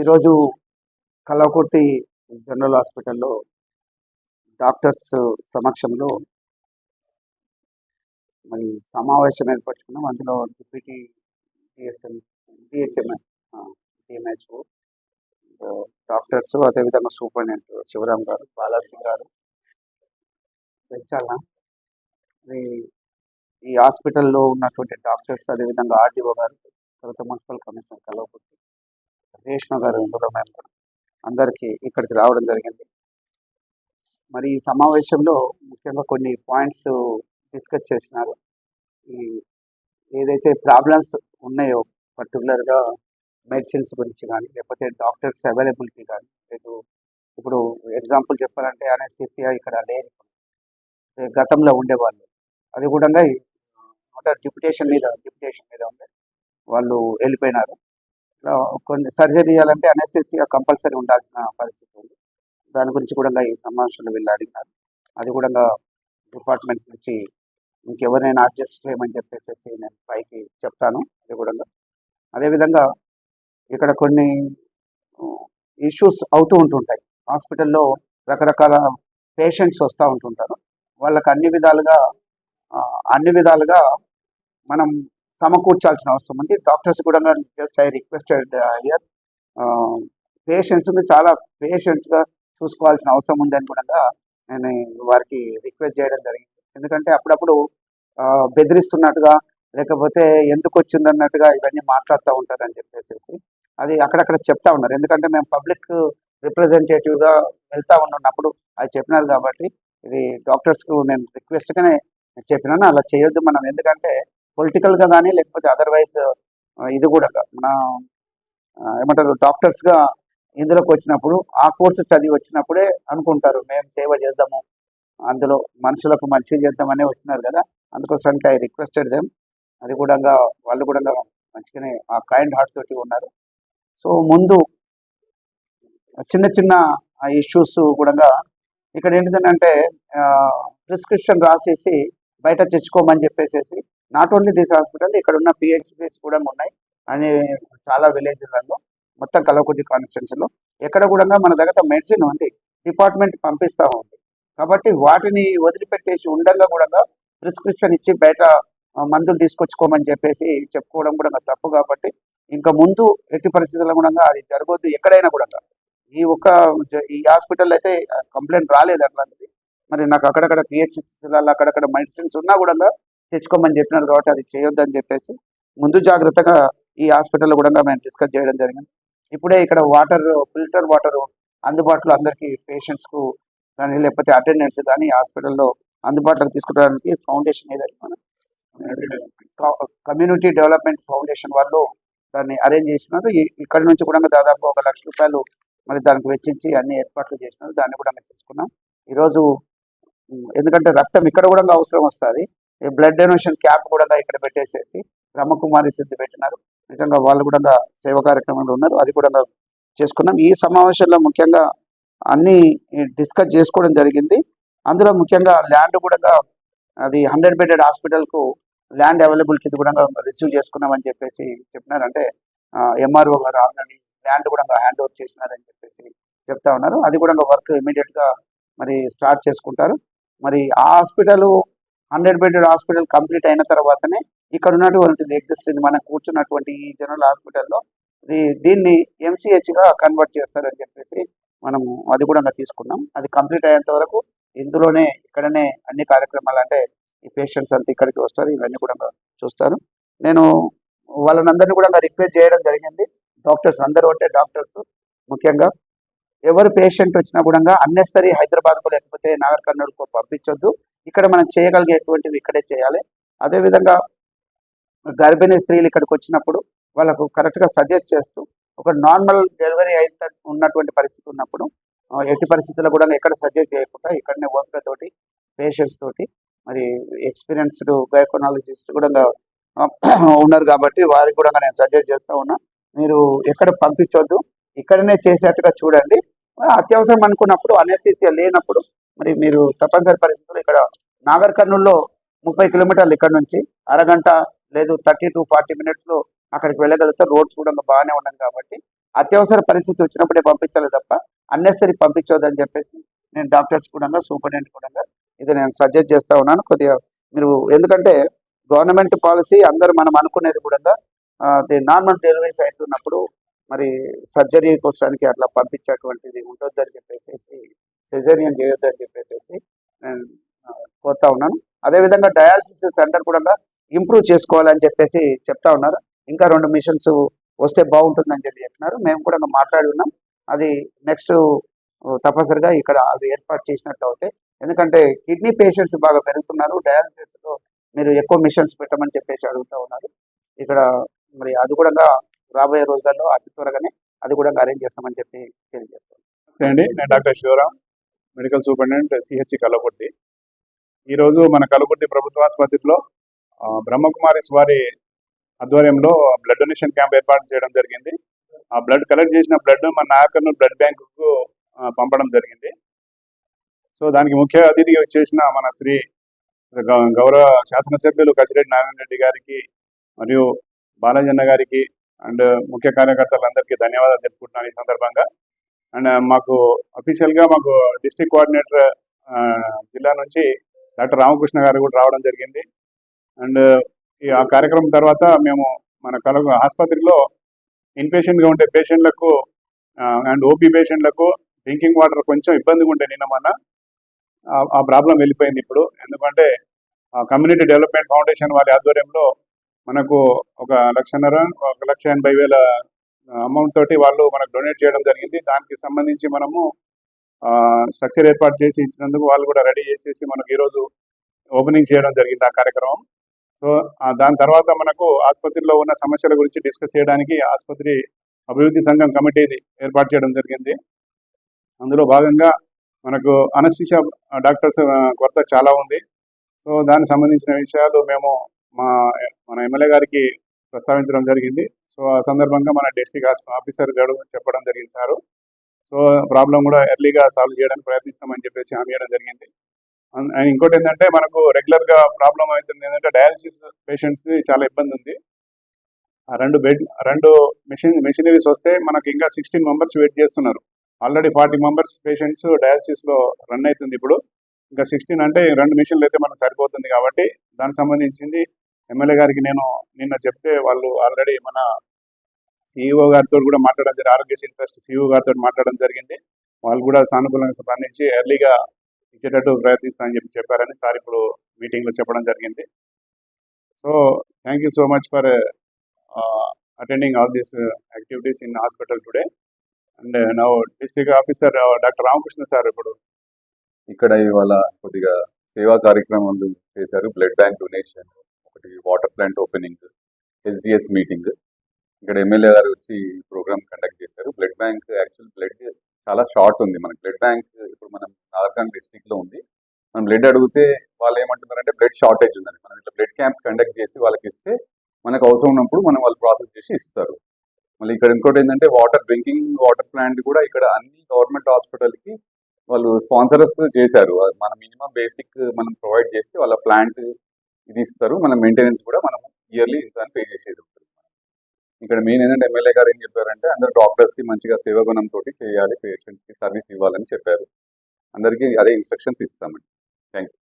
ఈరోజు కలవకుర్తి జనరల్ హాస్పిటల్లో డాక్టర్స్ సమక్షంలో మరి సమావేశం ఏర్పరచుకున్నాం. అందులో deputy DSM DHM DMHO doctors అదేవిధంగా సూపరింటెండెంట్ శివరామ్ గారు బాలాసింగ్ గారు పెంచాలా? మరి ఈ హాస్పిటల్లో ఉన్నటువంటి డాక్టర్స్ అదేవిధంగా ఆర్డీఓ గారు తర్వాత మున్సిపల్ కమిషనర్ కలవకుర్తి రేష్మ గారు ఇందులో మెంబర్ అందరికీ ఇక్కడికి రావడం జరిగింది. మరి ఈ సమావేశంలో ముఖ్యంగా కొన్ని పాయింట్స్ డిస్కస్ చేసినారు. ఈ ఏదైతే ప్రాబ్లమ్స్ ఉన్నాయో పర్టికులర్గా మెడిసిన్స్ గురించి కానీ లేకపోతే డాక్టర్స్ అవైలబిలిటీ కానీ లేదు. ఇప్పుడు ఎగ్జాంపుల్ చెప్పాలంటే అనెస్థిసియా ఇక్కడ లేదు గతంలో ఉండేవాళ్ళు. అది కూడా అంటే డిప్యుటేషన్ మీద డిప్యుటేషన్ మీద ఉండే వాళ్ళు వెళ్ళిపోయినారు. కొన్ని సర్జరీ చేయాలంటే అనెస్థెసియా కంపల్సరీ ఉండాల్సిన పరిస్థితి ఉంది. దాని గురించి కూడా ఈ సమావేశంలో వీళ్ళు అడిగినారు. అది కూడా డిపార్ట్మెంట్ నుంచి ఇంకెవరైనా అడ్జస్ట్ చేయమని చెప్పేసి నేను పైకి చెప్తాను. అది కూడా అదేవిధంగా ఇక్కడ కొన్ని ఇష్యూస్ అవుతూ ఉంటుంటాయి. హాస్పిటల్లో రకరకాల పేషెంట్స్ వస్తూ ఉంటుంటారు. వాళ్ళకి అన్ని విధాలుగా అన్ని విధాలుగా మనం సమకూర్చాల్సిన అవసరం. ఉంది డాక్టర్స్ కూడా జస్ట్ ఐ రిక్వెస్టెడ్ హియర్ పేషెంట్స్ని చాలా పేషెంట్స్గా చూసుకోవాల్సిన అవసరం ఉందని కూడా నేను వారికి రిక్వెస్ట్ చేయడం జరిగింది. ఎందుకంటే అప్పుడప్పుడు ఆ, బెదిరిస్తున్నట్టుగా లేకపోతే ఎందుకు వచ్చిందన్నట్టుగా ఇవన్నీ మాట్లాడుతూ ఉంటారని చెప్పేసి అది అక్కడక్కడ చెప్తా ఉన్నారు. ఎందుకంటే మేము పబ్లిక్ రిప్రజెంటేటివ్గా వెళ్తా ఉన్నప్పుడు అది చెప్పినారు కాబట్టి ఇది డాక్టర్స్కు నేను రిక్వెస్ట్గానే చెప్పినాను. అలా చేయొద్దు మనం. ఎందుకంటే పొలిటికల్గా కానీ లేకపోతే అదర్వైజ్ ఇది కూడా మన ఏమంటారు ఏమంటారు డాక్టర్స్గా ఇందులోకి వచ్చినప్పుడు ఆ కోర్సు చదివి వచ్చినప్పుడే అనుకుంటారు మేము సేవ చేద్దాము అందులో మనుషులకు మంచి చేద్దామనే వచ్చినారు కదా అందుకోసానికి ఐ రిక్వెస్టెడ్ దెమ్ అది కూడా వాళ్ళు కూడా మంచిగానే ఆ కైండ్ హార్ట్ తోటి ఉన్నారు. సో ముందు చిన్న చిన్న ఇష్యూస్ కూడా ఇక్కడ ఏంటిదంటే ప్రిస్క్రిప్షన్ రాసేసి బయట తెచ్చుకోమని చెప్పేసి నాట్ ఓన్లీ దిస్ హాస్పిటల్ ఇక్కడ ఉన్న పిహెచ్సిస్ కూడా ఉన్నాయి. అని చాలా విలేజ్లలో మొత్తం కలవకుర్తి కాన్స్టిట్యున్సీలో ఎక్కడ కూడా మన దగ్గర మెడిసిన్ ఉంది. డిపార్ట్మెంట్ పంపిస్తూ ఉంది. కాబట్టి వాటిని వదిలిపెట్టేసి ఉండగా కూడా ప్రిస్క్రిప్షన్ ఇచ్చి బయట మందులు తీసుకొచ్చుకోమని చెప్పేసి చెప్పుకోవడం కూడా తప్పు కాబట్టి ఇంకా ముందు ఎట్టి పరిస్థితుల్లో కూడా అది జరగొద్దు ఎక్కడైనా కూడా. ఈ ఒక్క ఈ హాస్పిటల్ అయితే కంప్లైంట్ రాలేదు అట్లాంటిది. మరి నాకు అక్కడక్కడ పిహెచ్సిలలో అక్కడక్కడ మెడిసిన్స్ ఉన్నా కూడా తెచ్చుకోమని చెప్పినారు కాబట్టి అది చేయొద్దు అని చెప్పేసి ముందు జాగ్రత్తగా ఈ హాస్పిటల్లో కూడా మేము డిస్కస్ చేయడం జరిగింది. ఇప్పుడే ఇక్కడ వాటర్ ఫిల్టర్ వాటర్ అందుబాటులో అందరికీ పేషెంట్స్కు కానీ లేకపోతే అటెండెంట్స్ కానీ హాస్పిటల్లో అందుబాటులో తీసుకురావడానికి ఫౌండేషన్ ఏదైతే మనం కమ్యూనిటీ డెవలప్మెంట్ ఫౌండేషన్ వాళ్ళు దాన్ని అరేంజ్ చేసినారు. ఇక్కడ నుంచి కూడా దాదాపు ఒక లక్ష రూపాయలు మరి దానికి వెచ్చించి అన్ని ఏర్పాట్లు చేసినారు. దాన్ని కూడా మేము తీసుకున్నాం. ఈరోజు ఎందుకంటే రక్తం ఇక్కడ కూడా అవసరం వస్తుంది. బ్లడ్ డొనేషన్ క్యాంప్ కూడా ఇక్కడ పెట్టేసేసి బ్రహ్మకుమారి సిద్ధి పెట్టినారు. నిజంగా వాళ్ళు కూడా సేవ కార్యక్రమంలో ఉన్నారు. అది కూడా చేసుకున్నాం. ఈ సమావేశంలో ముఖ్యంగా అన్ని డిస్కస్ చేసుకోవడం జరిగింది. అందులో ముఖ్యంగా ల్యాండ్ కూడా అది హండ్రెడ్ బెడెడ్ హాస్పిటల్కు ల్యాండ్ అవైలబిలిటీ కూడా రిసీవ్ చేసుకున్నామని చెప్పేసి చెప్పినారంటే ఎంఆర్ఓ గారు ఆల్రెడీ ల్యాండ్ కూడా హ్యాండ్ ఓవర్ చేసినారని చెప్పేసి చెప్తా ఉన్నారు. అది కూడా వర్క్ ఇమీడియట్గా మరి స్టార్ట్ చేసుకుంటారు. మరి ఆ hospital hundred bedded hospital complete అయిన తర్వాతనే ఇక్కడ ఉన్నటువంటి ఎగ్జిస్ట్ మనం కూర్చున్నటువంటి ఈ జనరల్ హాస్పిటల్లో ఇది దీన్ని ఎంసీహెచ్గా కన్వర్ట్ చేస్తారని చెప్పేసి మనము అది కూడా తీసుకున్నాం. అది కంప్లీట్ అయ్యేంత వరకు ఇందులోనే ఇక్కడనే అన్ని కార్యక్రమాలు అంటే ఈ పేషెంట్స్ అంతా ఇక్కడికి వస్తారు. ఇవన్నీ కూడా చూస్తారు. నేను వాళ్ళనందరినీ కూడా రిక్వెస్ట్ చేయడం జరిగింది. డాక్టర్స్ అందరూ అంటే డాక్టర్స్ ముఖ్యంగా. ఎవరు పేషెంట్ వచ్చినా కూడా అన్నెసరీ హైదరాబాద్కు లేకపోతే నాగర్ కర్నూలుకు పంపించొద్దు. ఇక్కడ మనం చేయగలిగేటువంటివి ఇక్కడే చేయాలి. అదేవిధంగా గర్భిణీ స్త్రీలు ఇక్కడికి వచ్చినప్పుడు వాళ్ళకు కరెక్ట్గా సజెస్ట్ చేస్తూ ఒక నార్మల్ డెలివరీ అయిన ఉన్నటువంటి పరిస్థితి ఉన్నప్పుడు ఎట్టి పరిస్థితుల్లో కూడా ఎక్కడ సజెస్ట్ చేయకుండా ఇక్కడనే ఓపికతోటి పేషెంట్స్ తోటి మరి ఎక్స్పీరియన్స్డ్ గైకోనాలజిస్ట్ కూడా ఉన్నారు కాబట్టి వారికి కూడా నేను సజెస్ట్ చేస్తూ ఉన్నా. మీరు ఎక్కడ పంపించవద్దు ఇక్కడనే చేసేట్టుగా చూడండి. అత్యవసరం అనుకున్నప్పుడు అనెస్థీసియా లేనప్పుడు మరి మీరు తప్పనిసరి పరిస్థితులు ఇక్కడ నాగర్ కర్నూల్లో ముప్పై కిలోమీటర్లు ఇక్కడ నుంచి అరగంట లేదు థర్టీ టు ఫార్టీ మినిట్స్లో అక్కడికి వెళ్ళగలిగితే రోడ్స్ కూడా బాగానే ఉన్నది కాబట్టి అత్యవసర పరిస్థితి వచ్చినప్పుడే పంపించాలి తప్ప అన్నెసరీ పంపించొద్దని చెప్పేసి నేను డాక్టర్స్ కూడా సూపరింటెండెంట్ కూడా ఇది నేను సజెస్ట్ చేస్తా ఉన్నాను. కొద్దిగా మీరు ఎందుకంటే గవర్నమెంట్ పాలసీ అందరూ మనం అనుకునేది కూడా నార్మల్ డెలివరీస్ అవుతున్నప్పుడు మరి సర్జరీ కోసానికి అట్లా పంపించేటువంటిది ఉండొద్దని చెప్పేసి సెజేరియన్ చేయొద్దని చెప్పేసి నేను కోరుతా ఉన్నాను. అదేవిధంగా డయాలసిస్ సెంటర్ కూడా ఇంప్రూవ్ చేసుకోవాలని చెప్పేసి చెప్తా ఉన్నారు. ఇంకా రెండు మిషన్స్ వస్తే బాగుంటుందని చెప్పి చెప్పినారు. మేము కూడా మాట్లాడి ఉన్నాం. అది నెక్స్ట్ తప్పనిసరిగా ఇక్కడ అవి ఏర్పాటు చేసినట్లు అవుతాయి ఎందుకంటే కిడ్నీ పేషెంట్స్ బాగా పెరుగుతున్నారు. డయాలసిస్లో మీరు ఎక్కువ మిషన్స్ పెట్టమని చెప్పేసి అడుగుతా ఉన్నారు. ఇక్కడ మరి అది కూడా రాబోయే రోజులలో అతి త్వరగానే అది కూడా అరేంజ్ చేస్తామని చెప్పి తెలియజేస్తాం నమస్తే అండి. నేను doctor Shivaram medical superintendent CHC Kallapotti ఈరోజు మన కల్లపొట్టి ప్రభుత్వ ఆసుపత్రిలో బ్రహ్మకుమారి బ్రహ్మకుమారిస్ వారి ఆధ్వర్యంలో బ్లడ్ డొనేషన్ క్యాంప్ ఏర్పాటు చేయడం జరిగింది. ఆ బ్లడ్ కలెక్ట్ చేసిన బ్లడ్ మన నాగర్నూర్ బ్లడ్ బ్యాంకుకు పంపడం జరిగింది. సో దానికి ముఖ్య అతిథిగా వచ్చేసిన మన శ్రీ గౌరవ శాసనసభ్యులు కసిరెడ్డి నారాయణ రెడ్డి గారికి మరియు బాలాజన్న గారికి అండ్ ముఖ్య కార్యకర్తలందరికీ ధన్యవాదాలు తెలుపుకుంటున్నాను ఈ సందర్భంగా. అండ్ మాకు అఫీషియల్గా మాకు డిస్ట్రిక్ట్ కోఆర్డినేటర్ జిల్లా నుంచి డాక్టర్ రామకృష్ణ గారు కూడా రావడం జరిగింది. అండ్ ఈ ఆ కార్యక్రమం తర్వాత మేము మన కల ఆసుపత్రిలో ఇన్పేషెంట్గా ఉండే పేషెంట్లకు అండ్ ఓపీ పేషెంట్లకు డ్రింకింగ్ వాటర్ కొంచెం ఇబ్బందిగా ఉంటే నిన్న మన ఆ- ఆ ప్రాబ్లం వెళ్ళిపోయింది ఇప్పుడు. ఎందుకంటే కమ్యూనిటీ డెవలప్మెంట్ ఫౌండేషన్ వారి ఆధ్వర్యంలో మనకు ఒక లక్షన్నర ఒక లక్ష ఎనభై వేల అమౌంట్ తోటి వాళ్ళు మనకు డొనేట్ చేయడం జరిగింది. దానికి సంబంధించి మనము స్ట్రక్చర్ ఏర్పాటు చేసి ఇచ్చినందుకు వాళ్ళు కూడా రెడీ చేసేసి మనకు ఈరోజు ఓపెనింగ్ చేయడం జరిగింది ఆ కార్యక్రమం. సో దాని తర్వాత మనకు ఆసుపత్రిలో ఉన్న సమస్యల గురించి డిస్కస్ చేయడానికి ఆసుపత్రి అభివృద్ధి సంఘం కమిటీది ఏర్పాటు చేయడం జరిగింది. అందులో భాగంగా మనకు అనస్థిషియా డాక్టర్స్ కొరత చాలా ఉంది. సో దానికి సంబంధించిన విషయాలు మేము మా మన ఎమ్మెల్యే గారికి ప్రస్తావించడం జరిగింది. సో ఆ సందర్భంగా మన డిస్ట్రిక్ట్ ఆఫీసర్ గారు చెప్పడం జరిగింది సారు. సో ప్రాబ్లం కూడా ఎర్లీగా సాల్వ్ చేయడానికి ప్రయత్నిస్తామని చెప్పేసి హామీ ఇవ్వడం జరిగింది. అండ్ ఇంకోటి ఏంటంటే మనకు రెగ్యులర్గా ప్రాబ్లం అవుతుంది ఏంటంటే డయాలసిస్ పేషెంట్స్ది చాలా ఇబ్బంది ఉంది. ఆ రెండు బెడ్ రెండు మెషిన్ మెషినరీస్ వస్తే మనకు ఇంకా సిక్స్టీన్ మెంబర్స్ వెయిట్ చేస్తున్నారు. ఆల్రెడీ ఫార్టీ మెంబర్స్ పేషెంట్స్ డయాలసిస్లో రన్ అవుతుంది ఇప్పుడు. ఇంకా సిక్స్టీన్ అంటే రెండు మిషన్లు అయితే మనకు సరిపోతుంది కాబట్టి దానికి సంబంధించింది ఎమ్మెల్యే గారికి నేను నిన్న చెప్తే వాళ్ళు ఆల్రెడీ మన సిఇఓ గారితో కూడా మాట్లాడడం జరిగింది ఆరోగ్యశ్రీ ట్రస్ట్ సిఇఓ గారితో మాట్లాడడం జరిగింది. వాళ్ళు కూడా సానుకూలంగా స్పందించి ఎర్లీగా ఇచ్చేటట్టు ప్రయత్నిస్తానని చెప్పి చెప్పారని సార్ ఇప్పుడు మీటింగ్లో చెప్పడం జరిగింది. So thank you so much for attending all these activities in hospital today and now district officer doctor Ramakrishna sir ఇప్పుడు. ఇక్కడ ఇవాళ కొద్దిగా సేవా కార్యక్రమాలు చేశారు బ్లడ్ బ్యాంక్ డొనేషన్ ఒకటి water plant opening SDS meeting. ఇక్కడ ఎమ్మెల్యే గారు వచ్చి ప్రోగ్రామ్ కండక్ట్ చేశారు. బ్లడ్ బ్యాంక్ యాక్చువల్ బ్లడ్ చాలా షార్ట్ ఉంది. మనకి బ్లడ్ బ్యాంక్ ఇప్పుడు మనం నాగర్ఖాన్ డిస్ట్రిక్ట్లో ఉంది. మనం బ్లడ్ అడిగితే వాళ్ళు ఏమంటున్నారంటే బ్లడ్ షార్టేజ్ ఉందని. మనం ఇట్లా బ్లడ్ క్యాంప్స్ కండక్ట్ చేసి వాళ్ళకి ఇస్తే మనకు అవసరం ఉన్నప్పుడు మనం వాళ్ళు ప్రాసెస్ చేసి ఇస్తారు. మళ్ళీ ఇక్కడ ఇంకోటి ఏంటంటే వాటర్ డ్రింకింగ్ వాటర్ ప్లాంట్ కూడా ఇక్కడ అన్ని గవర్నమెంట్ హాస్పిటల్కి వాళ్ళు స్పాన్సరస్ చేశారు. మన మినిమం బేసిక్ మనం ప్రొవైడ్ చేస్తే వాళ్ళ ప్లాంట్ ఇది ఇస్తారు. మన మెయింటెనెన్స్ కూడా మనం ఇయర్లీ ఇంత పే చేసేది ఉంటుంది. ఇక్కడ మెయిన్ ఏంటంటే ఎమ్మెల్యే గారు ఏం చెప్పారంటే అందరు డాక్టర్స్కి మంచిగా సేవగుణం తోటి చేయాలి పేషెంట్స్కి సర్వీస్ ఇవ్వాలని చెప్పారు. అందరికీ అదే ఇన్స్ట్రక్షన్స్ ఇస్తామండి. Thank you